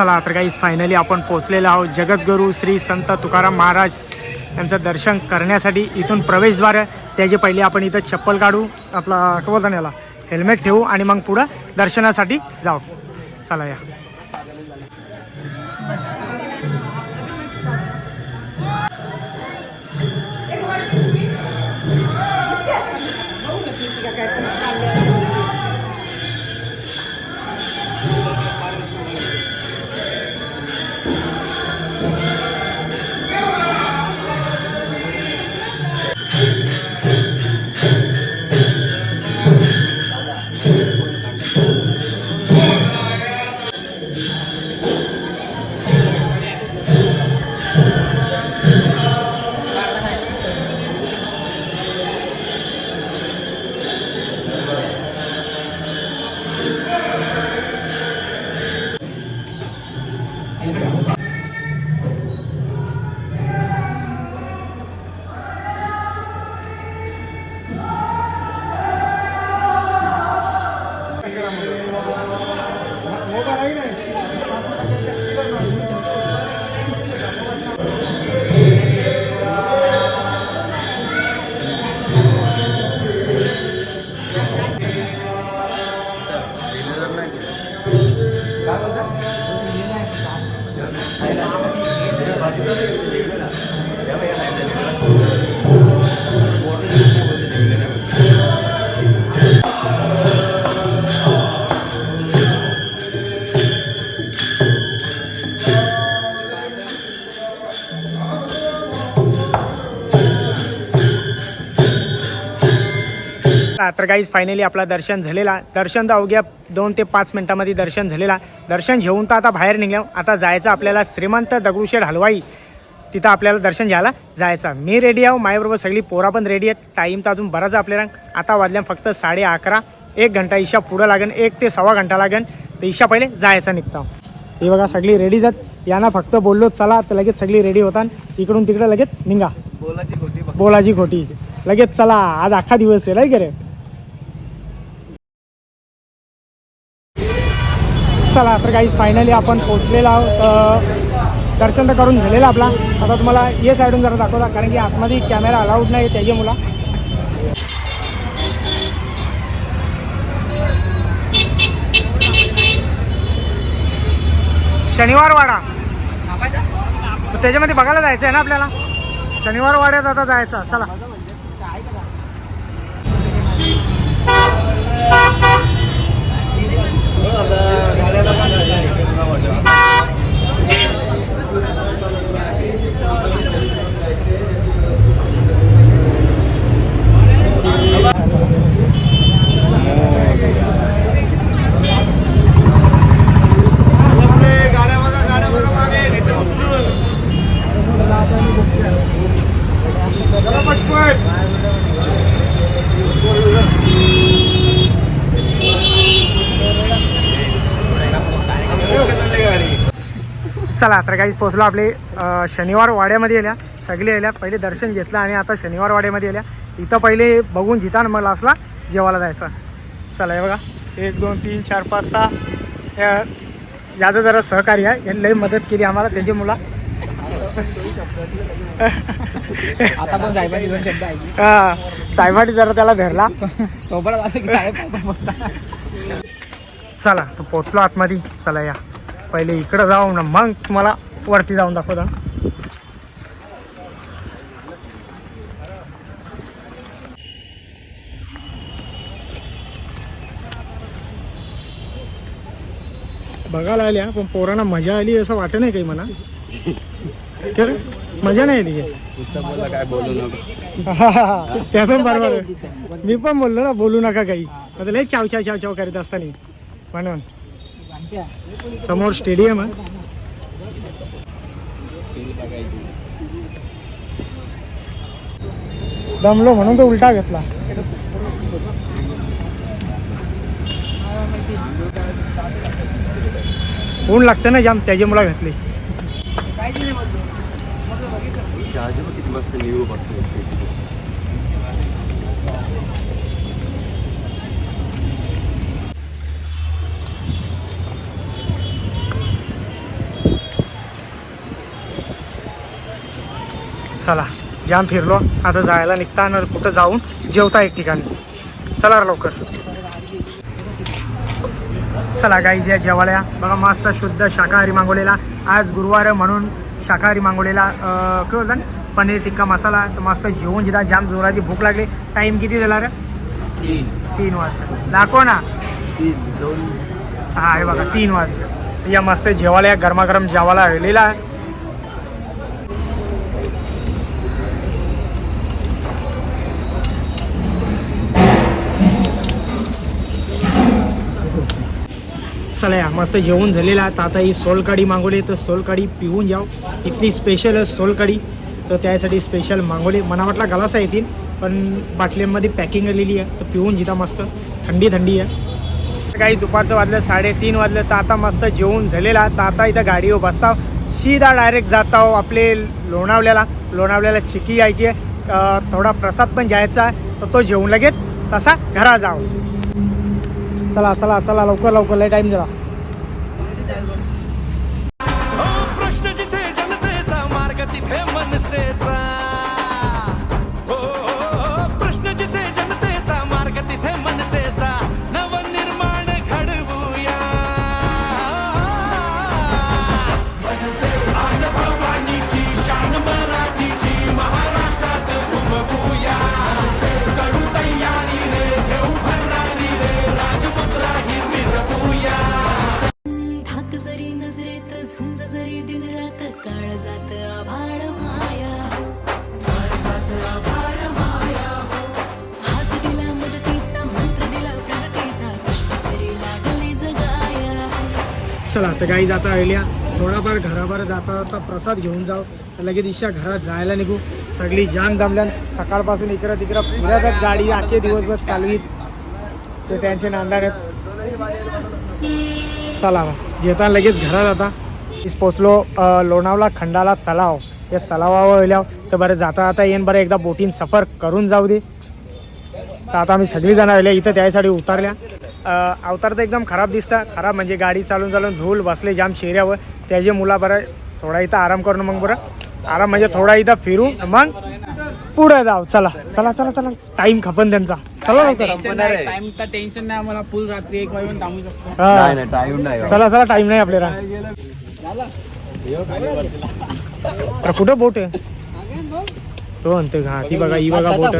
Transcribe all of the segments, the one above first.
चला. तर काहीच फायनली आपण पोचलेलो आहोत. जगद्गुरू श्री संत तुकाराम महाराज यांचं दर्शन करण्यासाठी इथून प्रवेशद्वार आहे. त्याचे पहिले आपण इथं चप्पल काढू. आपला काय याला हेल्मेट ठेवू आणि मग पुढं दर्शनासाठी जाऊ. चला या. 系啦，系啦，嗰啲。तर काहीच फायनली आपला दर्शन झालेला. दर्शन तर अवघ्या दोन ते पाच मिनिटामध्ये दर्शन झालेला. दर्शन घेऊन तर आता बाहेर निघल्या आता जायचं आपल्याला श्रीमंत दगडूशेठ हलवाई. तिथं आपल्याला दर्शन घ्यायला जायचं. मी रेडी आहो माझ्याबरोबर सगळी पोरा पण रेडी आहेत. टाईम तर अजून बराच आपल्याला आता वाजल्या फक्त साडे अकरा. एक घंटा ईशा पुढं लागेल एक ते सव्वा घंटा लागेल तर ईशा पहिले जायचं निघतो. हे बघा सगळी रेडी जात यांना फक्त बोललो चला तर लगेच सगळी रेडी होतात. इकडून तिकडे लगेच निघा. बोलाची खोटी बोलाची खोटी. लगेच चला. आज अख्खा दिवस आहे रे? चला तर काही फायनली आपण पोचलेला आहोत. दर्शन तर करून झालेलं आपला. आता तुम्हाला ये साईडून जरा दाखवता कारण की आतमध्ये कॅमेरा अलाउड नाही त्याच्या मुला शनिवार वाडा. त्याच्यामध्ये बघायला जायचं आहे ना आपल्याला? शनिवार वाड्यात आता जायचं. चला. Hello गाड्या बघा गाड्या बघा मागे नेते उचलून चला पटपट गाडी चला तर काहीच पोचलो आपले शनिवार वाड्यामध्ये आल्या. सगळे आल्या पहिले दर्शन घेतलं आणि आता शनिवार वाड्यामध्ये आल्या. इथं पहिले बघून जितान मग लास्टला जेवायला जायचं. चला हे बघा. एक दोन तीन चार पाच सहा. या- याचं जरा सहकार्य आहे. यांनी लई मदत केली आम्हाला त्याची मुला. आता पण साहेबांनी दोन शब्द ऐकले. हा, साहेबांनी जरा त्याला धरला. तो पण असं की साहेब काय पण बोलतात. चला तो पोचलो आतमध्ये. चला या. पहिले इकडं जाऊ ना मग तुम्हाला वरती जाऊन दाखवतो बघायला आल्या पण पोरांना मजा आली असं वाटत नाही काही मला तर मजा नाही आली. काय बोलू नको. त्या पण बरोबर. मी पण बोललो ना बोलू नका काही लय चाव चाव चाव चाव करीत असताना म्हणून समोर स्टेडियम आहे. दमलो म्हणून तो उलटा घेतला. ऊन लागतं ना जाम त्याच्यामुळे घातली. चला. जाम फिरलो. आता जायला निघताना कुठं जाऊन जेवता एक ठिकाणी. चला रे लवकर. चला गाईज या जेवायला बघा मस्त शुद्ध शाकाहारी मागवलेला. आज गुरुवार म्हणून शाकाहारी मागवलेला बोलतात पनीर टिक्का मसाला. तर मस्त जेवून जिथं जाम जोराची भूक लागली. टाईम किती झाला रे? तीन. तीन वाजता. दाखव ना. तीन दोन. हा हे बघा तीन वाजले या मस्त जेवायला या. गरमागरम जेवायला राहिलेला आहे. चला या मस्त जेवण झालेलं आहे. आता ही सोलकाडी मागवली तर सोलकढी पिऊन जाऊ. इथली स्पेशल आहे तर त्यासाठी स्पेशल मागवली. मना वाटला गलासा येतील पण बाटल्यांमध्ये पॅकिंग आलेली आहे. तर पिऊन जिथं मस्त थंडी थंडी आहे. काही दुपारचं वाजलं साडेतीन वाजलं. तर आता मस्त जेवण झालेला तर आता इथं गाडीवर बसताव. सीधा डायरेक्ट जात आहो आपले लोणावल्याला. लोणावल्याला चिकी यायची आहे. थोडा प्रसाद पण जायचा आहे. तर तो जेवून लगेच तसा घरा जाऊ. चला चला चला लवकर लवकर लय टाईम दिला चला तर काही जाता राहिल्या थोडाफार घराभर जाता जाता प्रसाद घेऊन जाऊ. तर लगेच इशा घरात जायला निघू. सगळी जाम जमल्यान सकाळपासून इकडं तिकडं फिरतच गाडी आखे दिवसभर चालवीत ते त्यांचे नांदार आहेत. चला मग जेता लगेच घरात आता. इस पोचलो लोणावला खंडाला तलाव. या तलावावर गेल्यावर तर बरं जाता जाता येईन. बरं एकदा बोटीन सफर करून जाऊ दे. तर आता आम्ही सगळी जण आले इथं त्यासाठी उतरल्या. अवतार तर एकदम खराब दिसतं. खराब म्हणजे गाडी चालून चालून धूल बसले जाम चेहऱ्यावर त्याचे मुला बरं थोडा इथं आराम करून मग बरं. आराम म्हणजे थोडा इथं फिरू मग पुढे जाऊ. चला चला चला चला. टाईम खपन त्यांचा. चला लवकर. टाइमचा टेन्शन नाही. आम्हाला फुल रात्री एक वाजून थांबू शकतो. नाही नाही टाईम नाही. चला चला टाइम नाही आपल्याला. अरे कुठं बोट आहे? तो म्हणते हा ती बघा ही बघा बोट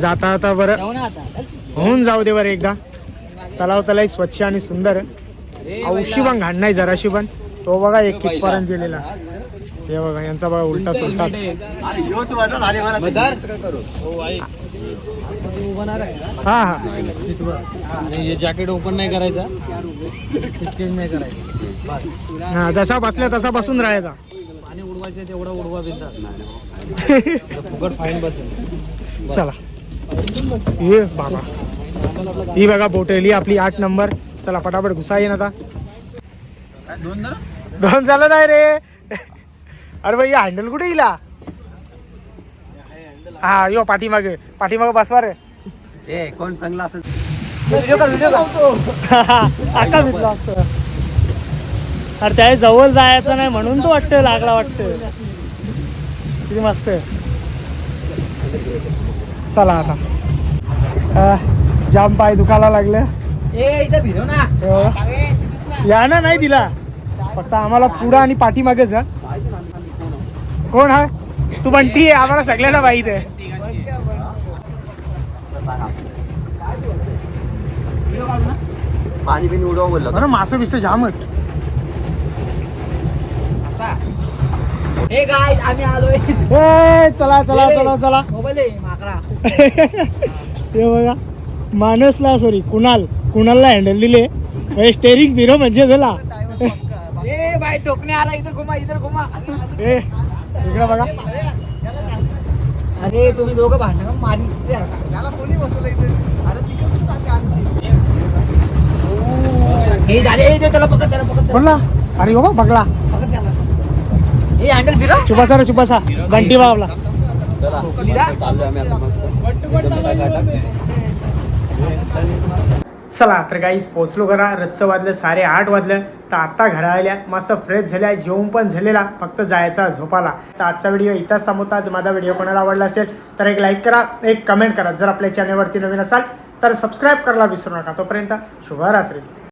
जाता जाता बरं. जाऊ ना आता. होऊन जाऊ दे बरं एकदा. तलाव तलाव स्वच्छ आणि सुंदर आहे. औशी पण घाण नाही जराशी पण. तो बघा एक कितपर्यंत गेलेला. हे बघा यांचा बघा उलटा सुलटा. हा हा आणि हे जॅकेट ओपन नाही करायचा. चेंज नाही करायचं. हा जसा बसला तसा बसून राहायचा. आणि उडवायचं तेवढा उडवा बिंदा फुकट फाईन बसेल. चला. ये बाबा. ही बघा बोटेली आपली आठ नंबर. चला फटाफट घुसा येईन आता. दोन झालं नाही रे. अरे भाई हँडल कुठे येईला हा यो पाठीमागे. पाठीमागे बसवा रे. ए कोण चांगला असेल? आता असतं. अरे त्या जवळ जायचं नाही म्हणून तो वाटतं लागला वाटतं किती मस्त आहे. चला आता. जाम पाय दुखायला लागले. हो. या ना नाही दिला. फक्त आम्हाला पुढं आणि पाठीमागेच जा. कोण हा? तू बंटी आहे आम्हाला सगळ्यांना माहीत आहे. पाणी बिनी उडवा बोललं बरं मासं बिसं जामच गाय आम्ही आलोय. ए चला चला चला चला. मोबाईल आहे माकडा. हे बघा. मानसला सॉरी कुणाल. कुणालला हँडल दिले. स्टेरिंग फिरो म्हणजे झाला. ए बाय टोकणे आला इधर घुमा इधर घुमा. ए इकडे बघा. अरे तुम्ही दोघं भांडण मारी हे झाले त्याला पकड त्याला पकड बोलला? अरे हो बघला पकड त्याला. हे हँडल फिरा चुपासा रे चुपासा. बंटी बाबला चालू. आम्ही आता मस्त. चला तर काहीच पोचलो करा रच्च वाजलं साडे आठ वाजलं. तर आत्ता घरा आल्या. मस्त फ्रेश झाल्या जेवण पण झालेला. फक्त जायचा झोपाला. तर आजचा व्हिडिओ इथंच थांबवता. माझा व्हिडिओ कोणाला आवडला असेल तर एक लाईक करा. एक कमेंट करा. जर आपल्या चॅनलवरती नवीन असाल तर सबस्क्राईब करायला विसरू नका. तोपर्यंत शुभरात्री.